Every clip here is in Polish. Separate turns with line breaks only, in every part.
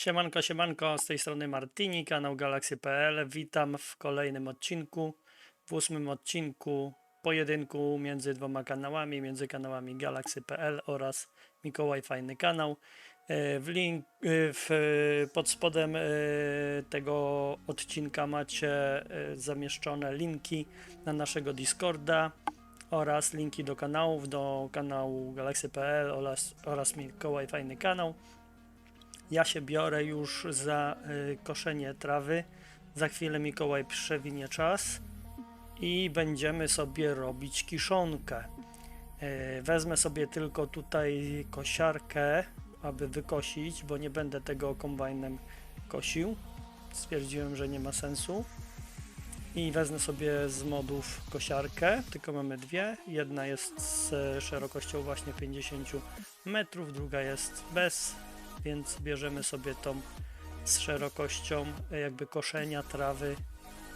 Siemanko, siemanko, z tej strony Martini, kanał Galaxy.pl. Witam w kolejnym odcinku, w ósmym odcinku pojedynku między dwoma kanałami, między kanałami Galaxy.pl oraz Mikołaj Fajny Kanał. E, W link, e, w, pod spodem e, tego odcinka macie zamieszczone linki na naszego Discorda oraz linki do kanałów, do kanału Galaxy.pl oraz, oraz Mikołaj Fajny Kanał. Ja się biorę już za y, koszenie trawy. Za chwilę Mikołaj przewinie czas i będziemy sobie robić kiszonkę. Y, wezmę sobie tylko tutaj kosiarkę, aby wykosić, bo nie będę tego kombajnem kosił. Stwierdziłem, że nie ma sensu. I wezmę sobie z modów kosiarkę, tylko mamy dwie. Jedna jest z szerokością właśnie 50 metrów, druga jest bez, więc bierzemy sobie tą z szerokością e, jakby koszenia trawy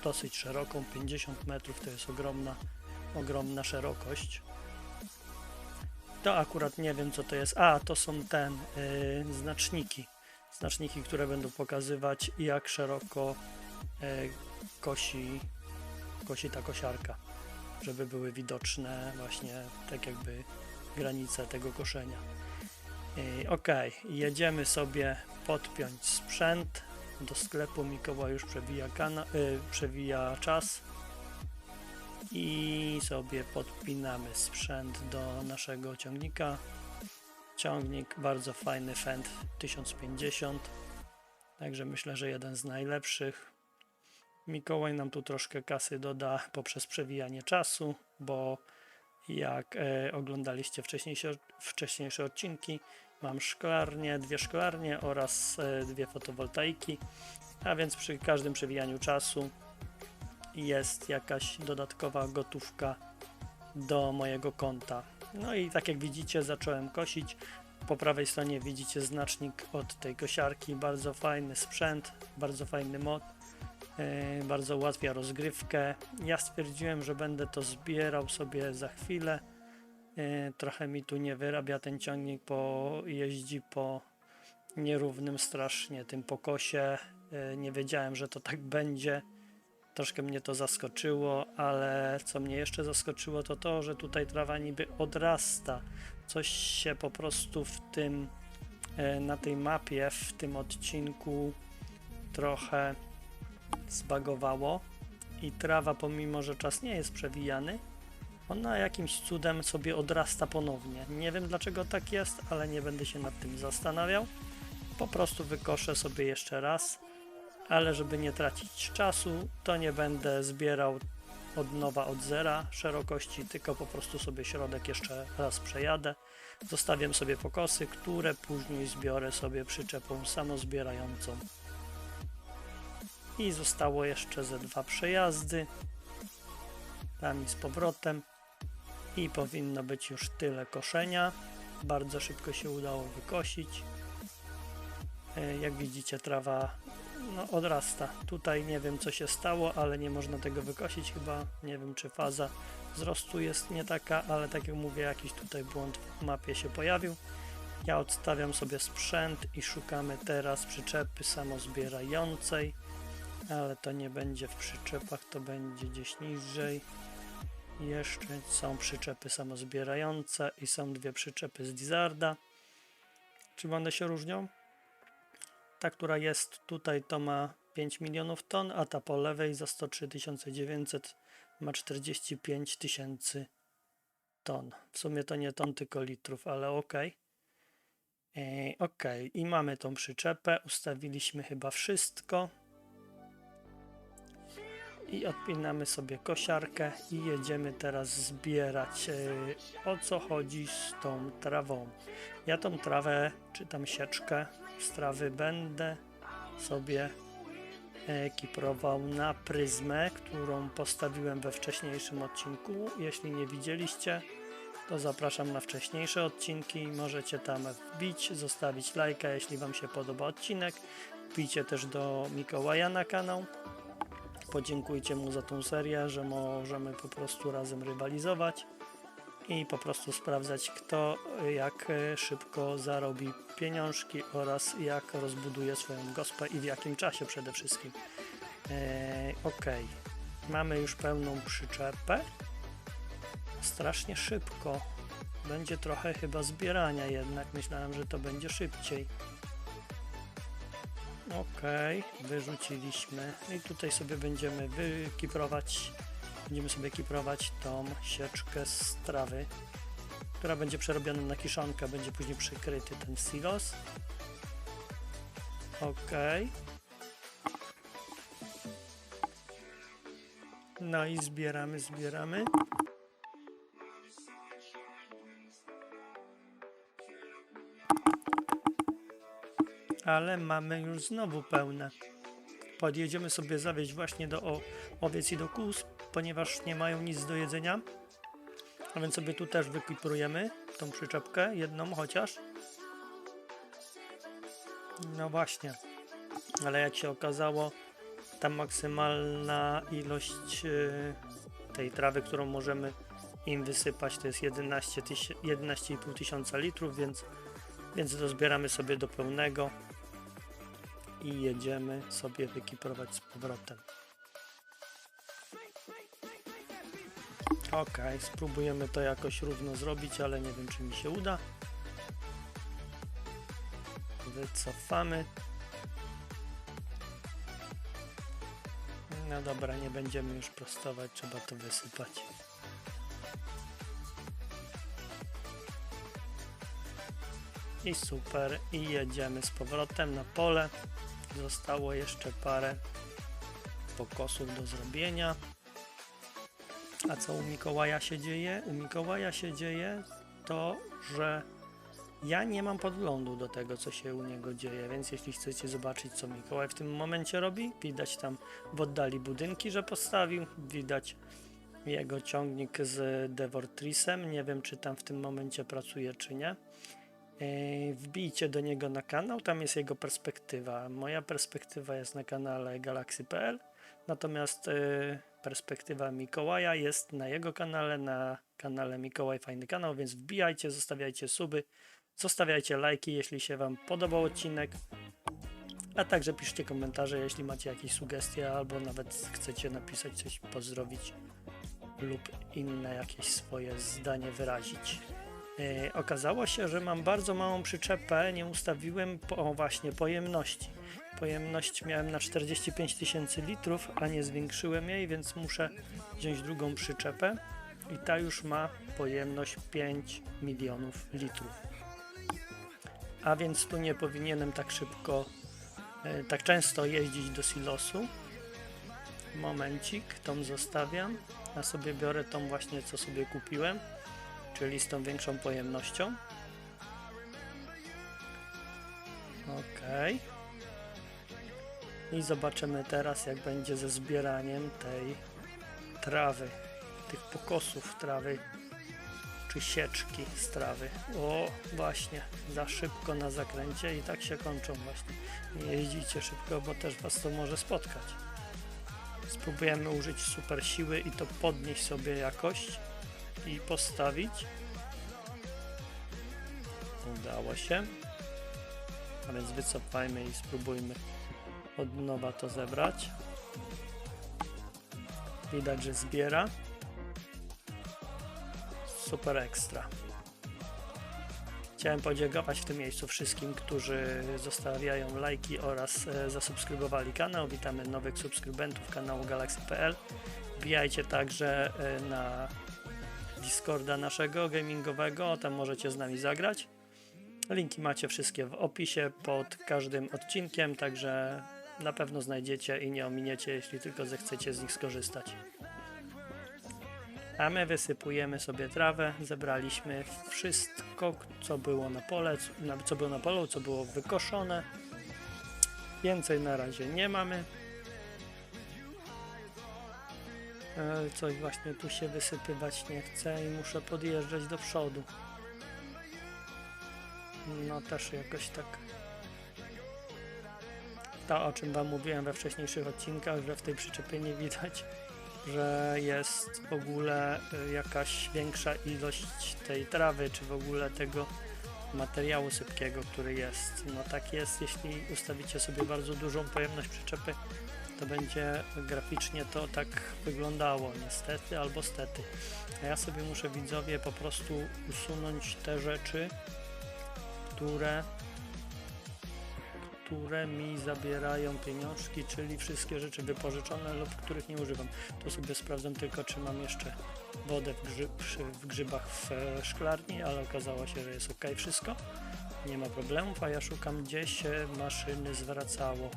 dosyć szeroką, 50 metrów to jest ogromna, ogromna szerokość. To akurat nie wiem co to jest. A, to są ten y, znaczniki. Znaczniki, które będą pokazywać jak szeroko y, kosi, kosi ta kosiarka, żeby były widoczne właśnie tak jakby granice tego koszenia. Ok, jedziemy sobie podpiąć sprzęt. Do sklepu Mikołaj już przewija, y, przewija czas. I sobie podpinamy sprzęt do naszego ciągnika. Ciągnik bardzo fajny Fend 1050. Także myślę, że jeden z najlepszych. Mikołaj nam tu troszkę kasy doda poprzez przewijanie czasu, bo jak e, oglądaliście wcześniejsze, wcześniejsze odcinki, mam szklarnię, dwie szklarnie oraz e, dwie fotowoltaiki, a więc przy każdym przewijaniu czasu jest jakaś dodatkowa gotówka do mojego konta. No i tak jak widzicie, zacząłem kosić. Po prawej stronie widzicie znacznik od tej kosiarki. Bardzo fajny sprzęt, bardzo fajny mod. Yy, bardzo ułatwia rozgrywkę. Ja stwierdziłem, że będę to zbierał sobie za chwilę. Yy, Trochę mi tu nie wyrabia ten ciągnik, bo jeździ po nierównym strasznie tym pokosie. Yy, Nie wiedziałem, że to tak będzie. Troszkę mnie to zaskoczyło, ale co mnie jeszcze zaskoczyło, to to, że tutaj trawa niby odrasta. Coś się po prostu w tym, yy, na tej mapie, w tym odcinku trochę zbagowało i trawa, pomimo że czas nie jest przewijany, ona jakimś cudem sobie odrasta ponownie. Nie wiem dlaczego tak jest, ale nie będę się nad tym zastanawiał. Po prostu wykoszę sobie jeszcze raz, ale żeby nie tracić czasu, to nie będę zbierał od nowa od zera szerokości, tylko po prostu sobie środek jeszcze raz przejadę. Zostawiam sobie pokosy, które później zbiorę sobie przyczepą samozbierającą i zostało jeszcze ze dwa przejazdy tam i z powrotem i powinno być już tyle koszenia. Bardzo szybko się udało wykosić. E, jak widzicie trawa no, odrasta. Tutaj nie wiem co się stało ale nie można tego wykosić chyba. Nie wiem czy faza wzrostu jest nie taka ale tak jak mówię jakiś tutaj błąd w mapie się pojawił. Ja odstawiam sobie sprzęt i szukamy teraz przyczepy samozbierającej ale to nie będzie w przyczepach, to będzie gdzieś niżej. Jeszcze są przyczepy samozbierające i są dwie przyczepy z Lizarda. Czym one się różnią? Ta, która jest tutaj, to ma 5 milionów ton, a ta po lewej za 103 900 ma 45 tysięcy ton. W sumie to nie ton, tylko litrów, ale ok. Ok, i mamy tą przyczepę. Ustawiliśmy chyba wszystko i odpinamy sobie kosiarkę i jedziemy teraz zbierać e, o co chodzi z tą trawą. Ja tą trawę, czy tam sieczkę z trawy będę sobie ekiprował na pryzmę, którą postawiłem we wcześniejszym odcinku. Jeśli nie widzieliście, to zapraszam na wcześniejsze odcinki. Możecie tam wbić, zostawić lajka, jeśli Wam się podoba odcinek. Wbijcie też do Mikołaja na kanał podziękujcie mu za tą serię, że możemy po prostu razem rywalizować. i po prostu sprawdzać, kto jak y, szybko zarobi pieniążki oraz jak rozbuduje swoją gospę i w jakim czasie przede wszystkim. Eee, ok, mamy już pełną przyczepę. Strasznie szybko. Będzie trochę chyba zbierania jednak. Myślałem, że to będzie szybciej. Ok, wyrzuciliśmy. I tutaj sobie będziemy wykiprować. Będziemy sobie kiprować tą sieczkę z trawy, która będzie przerobiona na kiszonkę. Będzie później przykryty ten silos. Ok. No i zbieramy, zbieramy. Ale mamy już znowu pełne. Podjedziemy sobie zawieźć właśnie do owiec i do kóz, ponieważ nie mają nic do jedzenia. A więc sobie tu też wykiprujemy tą przyczepkę, jedną chociaż. No właśnie. Ale jak się okazało, ta maksymalna ilość y, tej trawy, którą możemy im wysypać, to jest 11 tyś- 11,5 tysiąca litrów, więc, więc dozbieramy sobie do pełnego i jedziemy sobie wykiprować z powrotem. Ok, spróbujemy to jakoś równo zrobić, ale nie wiem czy mi się uda. Wycofamy. No dobra, nie będziemy już prostować, trzeba to wysypać. I super, i jedziemy z powrotem na pole. Zostało jeszcze parę pokosów do zrobienia. A co u Mikołaja się dzieje? U Mikołaja się dzieje to, że ja nie mam podglądu do tego, co się u niego dzieje, więc jeśli chcecie zobaczyć, co Mikołaj w tym momencie robi, widać tam w oddali budynki, że postawił, widać jego ciągnik z Devortrisem, nie wiem, czy tam w tym momencie pracuje, czy nie. Yy, Wbijcie do niego na kanał, tam jest jego perspektywa. Moja perspektywa jest na kanale galaxy.pl, natomiast yy, perspektywa Mikołaja jest na jego kanale, na kanale Mikołaj Fajny Kanał, więc wbijajcie, zostawiajcie suby, zostawiajcie lajki, jeśli się Wam podobał odcinek, a także piszcie komentarze, jeśli macie jakieś sugestie albo nawet chcecie napisać coś, pozdrowić lub inne jakieś swoje zdanie wyrazić. Yy, okazało się, że mam bardzo małą przyczepę, nie ustawiłem po, właśnie pojemności. Pojemność miałem na 45 tysięcy litrów, a nie zwiększyłem jej, więc muszę wziąć drugą przyczepę i ta już ma pojemność 5 milionów litrów. A więc tu nie powinienem tak szybko, yy, tak często jeździć do silosu. Momencik, tą zostawiam, a sobie biorę tą właśnie, co sobie kupiłem czyli z tą większą pojemnością. Ok. I zobaczymy teraz, jak będzie ze zbieraniem tej trawy, tych pokosów trawy, czy sieczki z trawy. O, właśnie, za szybko na zakręcie i tak się kończą właśnie. Nie jeździcie szybko, bo też Was to może spotkać. Spróbujemy użyć super siły i to podnieść sobie jakoś i postawić. Udało się. A więc wycofajmy i spróbujmy od nowa to zebrać. Widać, że zbiera. Super ekstra. Chciałem podziękować w tym miejscu wszystkim, którzy zostawiają lajki oraz e, zasubskrybowali kanał. Witamy nowych subskrybentów kanału Galaxy.pl. Wbijajcie także e, na Discorda naszego gamingowego, tam możecie z nami zagrać. Linki macie wszystkie w opisie pod każdym odcinkiem, także na pewno znajdziecie i nie ominiecie, jeśli tylko zechcecie z nich skorzystać. A my wysypujemy sobie trawę, zebraliśmy wszystko, co było na pole, co było na polu, co było wykoszone. Więcej na razie nie mamy. Coś właśnie tu się wysypywać nie chce i muszę podjeżdżać do przodu. No też jakoś tak. To o czym wam mówiłem we wcześniejszych odcinkach, że w tej przyczepie nie widać że jest w ogóle y, jakaś większa ilość tej trawy, czy w ogóle tego materiału sypkiego, który jest. No tak jest, jeśli ustawicie sobie bardzo dużą pojemność przyczepy, to będzie graficznie to tak wyglądało, niestety albo stety. A ja sobie muszę widzowie po prostu usunąć te rzeczy, które które mi zabierają pieniążki, czyli wszystkie rzeczy wypożyczone lub których nie używam. Tu sobie sprawdzam tylko, czy mam jeszcze wodę w, grzy, w grzybach w e, szklarni, ale okazało się, że jest ok wszystko. Nie ma problemów, a ja szukam, gdzie się maszyny zwracało.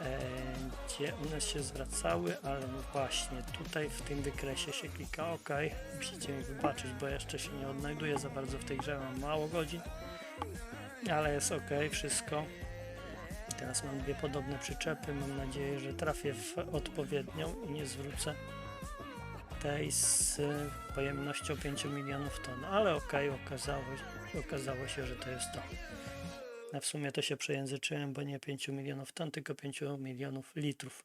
E, gdzie one się zwracały, ale no właśnie tutaj w tym wykresie się klika OK. Musicie mi wybaczyć, bo jeszcze się nie odnajduję za bardzo w tej grze, mam mało godzin, ale jest ok, wszystko. Teraz mam dwie podobne przyczepy. Mam nadzieję, że trafię w odpowiednią i nie zwrócę tej z pojemnością 5 milionów ton. Ale okej, okazało, okazało się, że to jest to. A w sumie to się przejęzyczyłem, bo nie 5 milionów ton, tylko 5 milionów litrów.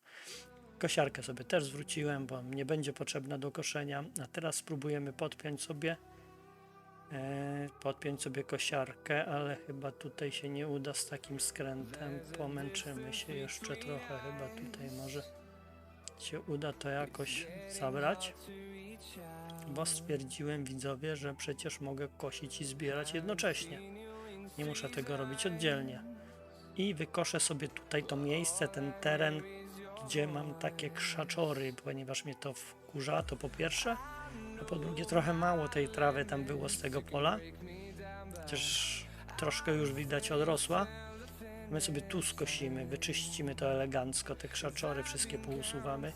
Kosiarkę sobie też zwróciłem, bo nie będzie potrzebna do koszenia. A teraz spróbujemy podpiąć sobie e, podpiąć sobie kosiarkę, ale chyba tutaj się nie uda z takim skrętem. Pomęczymy się jeszcze trochę, chyba tutaj może się uda to jakoś zabrać. Bo stwierdziłem widzowie, że przecież mogę kosić i zbierać jednocześnie. Nie muszę tego robić oddzielnie. I wykoszę sobie tutaj to miejsce, ten teren, gdzie mam takie krzaczory, ponieważ mnie to wkurza, to po pierwsze. A po drugie, trochę mało tej trawy tam było z tego pola. Chociaż troszkę już widać odrosła. My sobie tu skosimy, wyczyścimy to elegancko, te krzaczory wszystkie pousuwamy,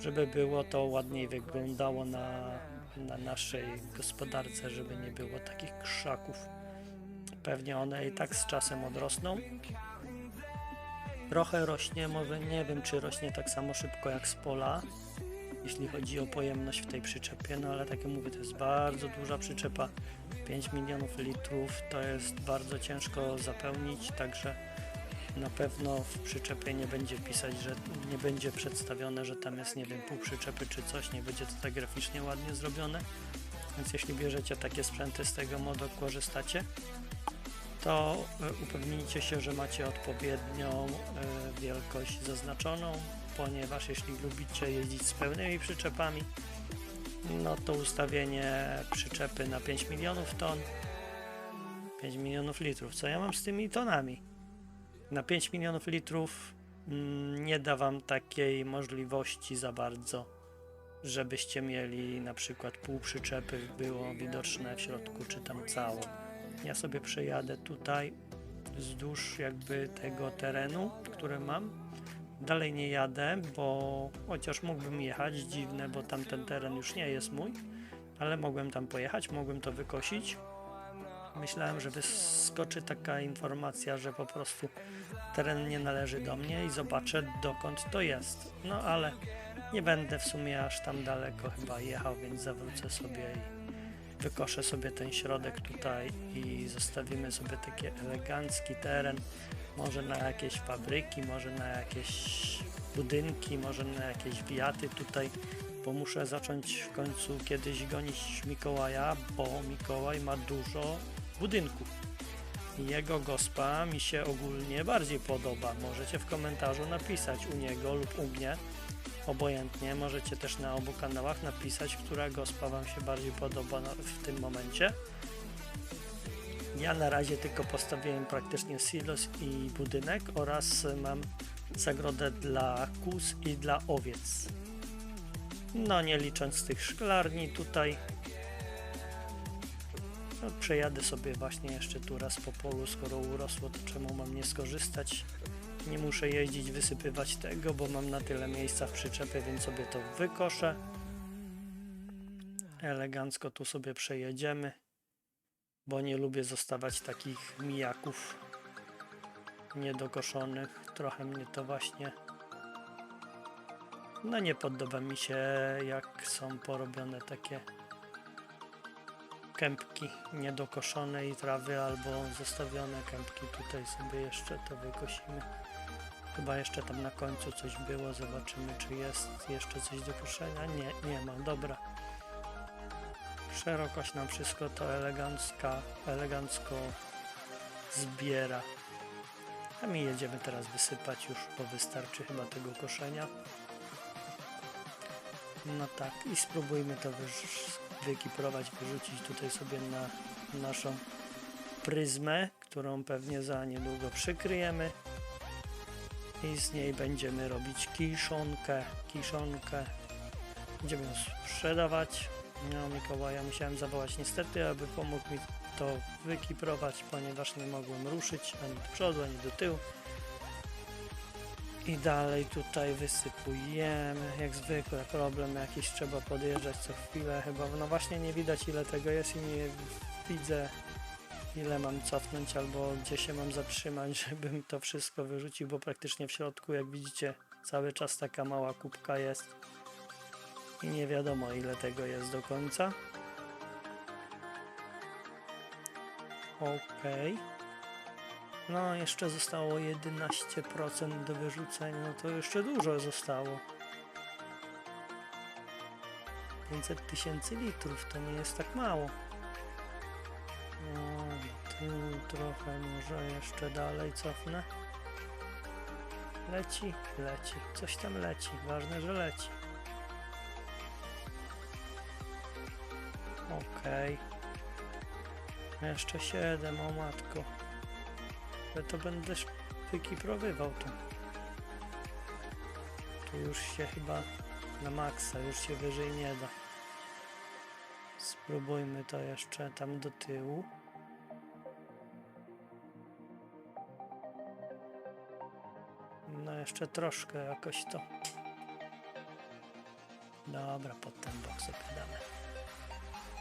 żeby było to ładniej wyglądało na, na naszej gospodarce, żeby nie było takich krzaków. Pewnie one i tak z czasem odrosną. Trochę rośnie, może nie wiem, czy rośnie tak samo szybko jak z pola, jeśli chodzi o pojemność w tej przyczepie, no ale tak jak mówię, to jest bardzo duża przyczepa. 5 milionów litrów to jest bardzo ciężko zapełnić, także na pewno w przyczepie nie będzie pisać, że nie będzie przedstawione, że tam jest, nie wiem, pół przyczepy czy coś, nie będzie to tak graficznie ładnie zrobione. Więc jeśli bierzecie takie sprzęty z tego modu, korzystacie, to e, upewnijcie się, że macie odpowiednią e, wielkość zaznaczoną, ponieważ jeśli lubicie jeździć z pełnymi przyczepami, no to ustawienie przyczepy na 5 milionów ton, 5 milionów litrów. Co ja mam z tymi tonami? Na 5 milionów litrów mm, nie da wam takiej możliwości za bardzo, żebyście mieli na przykład pół przyczepy było widoczne w środku, czy tam całą. Ja sobie przejadę tutaj wzdłuż jakby tego terenu, który mam. Dalej nie jadę, bo chociaż mógłbym jechać, dziwne, bo tamten teren już nie jest mój, ale mogłem tam pojechać, mogłem to wykosić. Myślałem, że wyskoczy taka informacja, że po prostu teren nie należy do mnie i zobaczę dokąd to jest. No ale nie będę w sumie aż tam daleko chyba jechał, więc zawrócę sobie i wykoszę sobie ten środek tutaj i zostawimy sobie taki elegancki teren, może na jakieś fabryki, może na jakieś budynki, może na jakieś wiaty tutaj, bo muszę zacząć w końcu kiedyś gonić Mikołaja, bo Mikołaj ma dużo budynków. Jego gospa mi się ogólnie bardziej podoba. Możecie w komentarzu napisać u niego lub u mnie obojętnie. Możecie też na obu kanałach napisać, która gospa Wam się bardziej podoba w tym momencie. Ja na razie tylko postawiłem praktycznie silos i budynek oraz mam zagrodę dla kóz i dla owiec. No nie licząc tych szklarni tutaj. No, przejadę sobie właśnie jeszcze tu raz po polu, skoro urosło, to czemu mam nie skorzystać? Nie muszę jeździć, wysypywać tego, bo mam na tyle miejsca w przyczepie, więc sobie to wykoszę. Elegancko tu sobie przejedziemy, bo nie lubię zostawać takich mijaków niedokoszonych. Trochę mnie to właśnie. No nie podoba mi się, jak są porobione takie kępki niedokoszonej trawy albo zostawione kępki. Tutaj sobie jeszcze to wykosimy. Chyba jeszcze tam na końcu coś było, zobaczymy czy jest jeszcze coś do koszenia. Nie, nie ma, dobra. Szerokość nam wszystko to elegancka, elegancko zbiera. A my jedziemy teraz wysypać już, bo wystarczy chyba tego koszenia. No tak, i spróbujmy to wykiprować, wyrzucić tutaj sobie na naszą pryzmę, którą pewnie za niedługo przykryjemy. I z niej będziemy robić kiszonkę, kiszonkę. Będziemy ją sprzedawać. No, Mikołaja musiałem zawołać niestety, aby pomógł mi to wykiprować, ponieważ nie mogłem ruszyć ani do przodu, ani do tyłu. I dalej tutaj wysypujemy, jak zwykle problem jakiś trzeba podjeżdżać co chwilę chyba, no właśnie nie widać ile tego jest i nie widzę ile mam cofnąć albo gdzie się mam zatrzymać, żebym to wszystko wyrzucił, bo praktycznie w środku jak widzicie cały czas taka mała kubka jest i nie wiadomo ile tego jest do końca. Okej. No, jeszcze zostało 11% do wyrzucenia, no to jeszcze dużo zostało. 500 tysięcy litrów to nie jest tak mało. Trochę, może jeszcze dalej cofnę. Leci, leci, coś tam leci, ważne, że leci. Okej. Jeszcze 7, o matko. Ale to będę wykiprowywał tu. Tu już się chyba na maksa, już się wyżej nie da. Spróbujmy to jeszcze tam do tyłu. Jeszcze troszkę jakoś to. Dobra, pod ten bok sobie damy.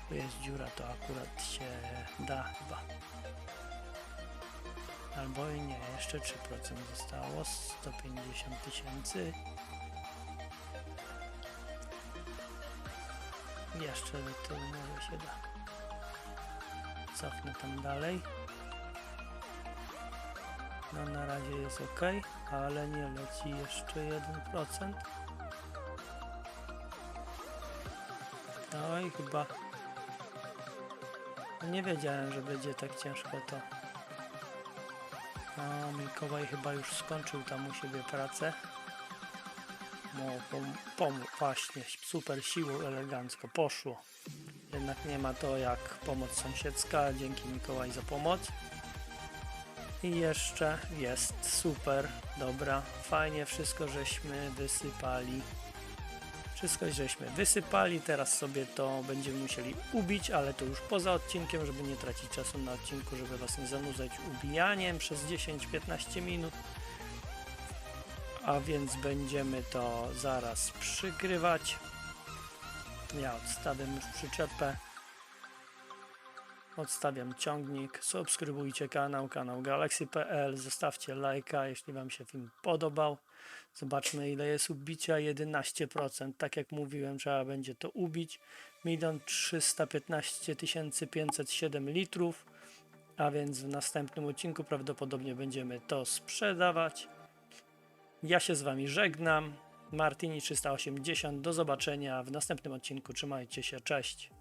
Tu jest dziura, to akurat się da chyba. Albo i nie, jeszcze 3% zostało, 150 tysięcy. Jeszcze do może się da. Cofnę tam dalej. No na razie jest ok, ale nie leci jeszcze 1%. No i chyba nie wiedziałem, że będzie tak ciężko to. A Mikołaj chyba już skończył tam u siebie pracę. No, pom, pom, właśnie, super siłą, elegancko, poszło. Jednak nie ma to jak pomoc sąsiedzka, dzięki Mikołaj za pomoc. I jeszcze jest super, dobra, fajnie wszystko żeśmy wysypali. Wszystko żeśmy wysypali, teraz sobie to będziemy musieli ubić, ale to już poza odcinkiem, żeby nie tracić czasu na odcinku, żeby Was nie zanudzać ubijaniem przez 10-15 minut. A więc będziemy to zaraz przykrywać. Ja odstawiam już przyczepę. Odstawiam ciągnik. Subskrybujcie kanał, kanał Galaxy.pl. Zostawcie lajka, jeśli Wam się film podobał. Zobaczmy ile jest ubicia. 11%. Tak jak mówiłem, trzeba będzie to ubić. 1 315 507 litrów. A więc w następnym odcinku prawdopodobnie będziemy to sprzedawać. Ja się z Wami żegnam. Martini 380. Do zobaczenia w następnym odcinku. Trzymajcie się. Cześć.